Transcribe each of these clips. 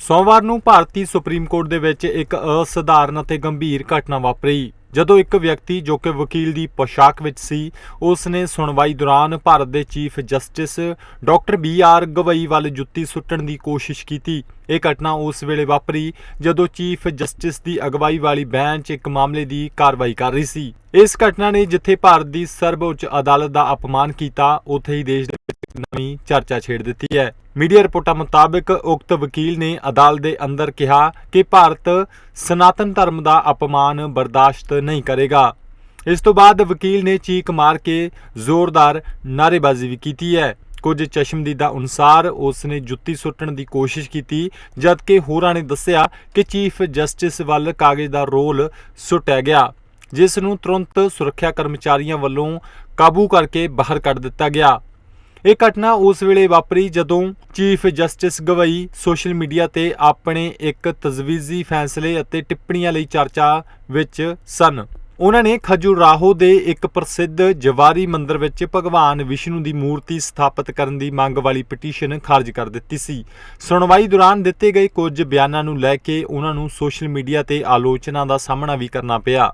ਸੋਮਵਾਰ ਨੂੰ ਭਾਰਤੀ supreme court ਦੇ ਵਿੱਚ ਇੱਕ ਅਸਧਾਰਨ ਅਤੇ ਗੰਭੀਰ ਘਟਨਾ ਵਾਪਰੀ। ਜਦੋਂ ਇੱਕ ਵਿਅਕਤੀ ਜੋ ਕਿ ਵਕੀਲ ਦੀ ਪੋਸ਼ਾਕ ਵਿੱਚ ਸੀ ਉਸ ਨੇ ਸੁਣਵਾਈ ਦੌਰਾਨ ਭਾਰਤ ਦੇ chief justice doctor B R Gavai ਵੱਲ ਜੁੱਤੀ ਸੁੱਟਣ ਦੀ ਕੋਸ਼ਿਸ਼ ਕੀਤੀ। ਇਹ ਘਟਨਾ ਉਸ ਵੇਲੇ ਵਾਪਰੀ ਜਦੋਂ ਚੀਫ ਜਸਟਿਸ ਦੀ ਅਗਵਾਈ ਵਾਲੀ ਬੈਂਚ ਇੱਕ ਮਾਮਲੇ ਦੀ ਕਾਰਵਾਈ ਕਰ ਰਹੀ ਸੀ। ਇਸ ਘਟਨਾ ਨੇ ਜਿੱਥੇ ਭਾਰਤ ਦੀ ਸਰਵਉੱਚ ਅਦਾਲਤ ਦਾ ਅਪਮਾਨ ਕੀਤਾ, ਉੱਥੇ ਹੀ ਦੇਸ਼ ਦੇ ਵਿੱਚ ਨਵੀਂ ਚਰਚਾ ਛੇੜ ਦਿੱਤੀ ਹੈ। ਮੀਡੀਆ ਰਿਪੋਰਟਾਂ ਮੁਤਾਬਕ ਉਕਤ ਵਕੀਲ ਨੇ ਅਦਾਲਤ ਦੇ ਅੰਦਰ ਕਿਹਾ ਕਿ ਭਾਰਤ ਸਨਾਤਨ ਧਰਮ ਦਾ ਅਪਮਾਨ ਬਰਦਾਸ਼ਤ ਨਹੀਂ ਕਰੇਗਾ। ਇਸ ਤੋਂ ਬਾਅਦ ਵਕੀਲ ਨੇ ਚੀਕ ਮਾਰ ਕੇ ਜ਼ੋਰਦਾਰ ਨਾਅਰੇਬਾਜ਼ੀ ਵੀ ਕੀਤੀ ਹੈ। ਕੁਝ ਚਸ਼ਮਦੀਦਾ ਅਨੁਸਾਰ ਉਸ ਨੇ ਜੁੱਤੀ ਸੁੱਟਣ ਦੀ ਕੋਸ਼ਿਸ਼ ਕੀਤੀ, ਜਦਕਿ ਹੋਰਾਂ ਨੇ ਦੱਸਿਆ ਕਿ ਚੀਫ ਜਸਟਿਸ ਵੱਲ ਕਾਗਜ਼ ਦਾ ਰੋਲ ਸੁੱਟਿਆ ਗਿਆ, ਜਿਸ ਨੂੰ ਤੁਰੰਤ ਸੁਰੱਖਿਆ ਕਰਮਚਾਰੀਆਂ ਵੱਲੋਂ ਕਾਬੂ ਕਰਕੇ ਬਾਹਰ ਕੱਢ ਦਿੱਤਾ ਗਿਆ। ਇਹ ਘਟਨਾ ਉਸ ਵੇਲੇ ਵਾਪਰੀ ਜਦੋਂ chief justice Gavai social media ਤੇ ਆਪਣੇ ਇੱਕ ਤਜਵੀਜ਼ੀ ਫੈਸਲੇ ਅਤੇ ਟਿੱਪਣੀਆਂ ਲਈ ਚਰਚਾ ਵਿੱਚ ਸਨ। ਉਹਨਾਂ ਨੇ ਖਜੂਰਾਹੋ ਦੇ ਇੱਕ ਪ੍ਰਸਿੱਧ ਜਵਾਰੀ ਮੰਦਿਰ ਵਿੱਚ ਭਗਵਾਨ ਵਿਸ਼ਨੂੰ ਦੀ ਮੂਰਤੀ ਸਥਾਪਿਤ ਕਰਨ ਦੀ ਮੰਗ ਵਾਲੀ ਪਟੀਸ਼ਨ ਖਾਰਜ ਕਰ ਦਿੱਤੀ ਸੀ। ਸੁਣਵਾਈ ਦੌਰਾਨ ਦਿੱਤੇ ਗਏ ਕੁਝ ਬਿਆਨਾਂ ਨੂੰ ਲੈ ਕੇ ਉਹਨਾਂ ਨੂੰ ਸੋਸ਼ਲ ਮੀਡੀਆ ਤੇ ਆਲੋਚਨਾ ਦਾ ਸਾਹਮਣਾ ਵੀ ਕਰਨਾ ਪਿਆ।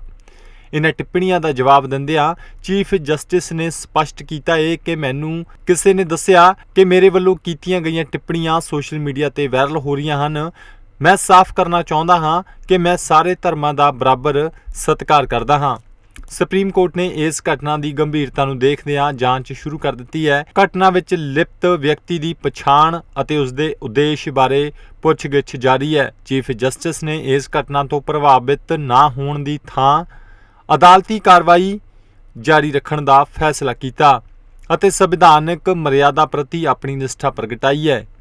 ਇਹਨਾਂ ਟਿੱਪਣੀਆਂ ਦਾ ਜਵਾਬ ਦਿੰਦਿਆਂ ਚੀਫ ਜਸਟਿਸ ਨੇ ਸਪਸ਼ਟ ਕੀਤਾ ਏ ਕਿ ਮੈਨੂੰ ਕਿਸੇ ਨੇ ਦੱਸਿਆ ਕਿ ਮੇਰੇ ਵੱਲੋਂ ਕੀਤੀਆਂ ਗਈਆਂ ਟਿੱਪਣੀਆਂ ਸੋਸ਼ਲ ਮੀਡੀਆ ਤੇ ਵਾਇਰਲ ਹੋ ਰਹੀਆਂ ਹਨ। ਮੈਂ ਸਾਫ਼ ਕਰਨਾ ਚਾਹੁੰਦਾ ਹਾਂ ਕਿ ਮੈਂ ਸਾਰੇ ਧਰਮਾਂ ਦਾ ਬਰਾਬਰ ਸਤਿਕਾਰ ਕਰਦਾ ਹਾਂ। ਸੁਪਰੀਮ ਕੋਰਟ ਨੇ ਇਸ ਘਟਨਾ ਦੀ ਗੰਭੀਰਤਾ ਨੂੰ ਦੇਖਦਿਆਂ ਜਾਂਚ ਸ਼ੁਰੂ ਕਰ ਦਿੱਤੀ ਹੈ। ਘਟਨਾ ਵਿੱਚ ਲਿਪਤ ਵਿਅਕਤੀ ਦੀ ਪਛਾਣ ਅਤੇ ਉਸ ਦੇ ਉਦੇਸ਼ ਬਾਰੇ ਪੁੱਛਗਿੱਛ ਜਾਰੀ ਹੈ। ਚੀਫ ਜਸਟਿਸ ਨੇ ਇਸ ਘਟਨਾ ਤੋਂ ਪ੍ਰਭਾਵਿਤ ਨਾ ਹੋਣ ਦੀ ਥਾਂ ਅਦਾਲਤੀ ਕਾਰਵਾਈ ਜਾਰੀ ਰੱਖਣ ਦਾ ਫੈਸਲਾ ਕੀਤਾ ਅਤੇ ਸੰਵਿਧਾਨਕ ਮਰਿਆਦਾ ਪ੍ਰਤੀ ਆਪਣੀ ਨਿਸ਼ਠਾ ਪ੍ਰਗਟਾਈ ਹੈ।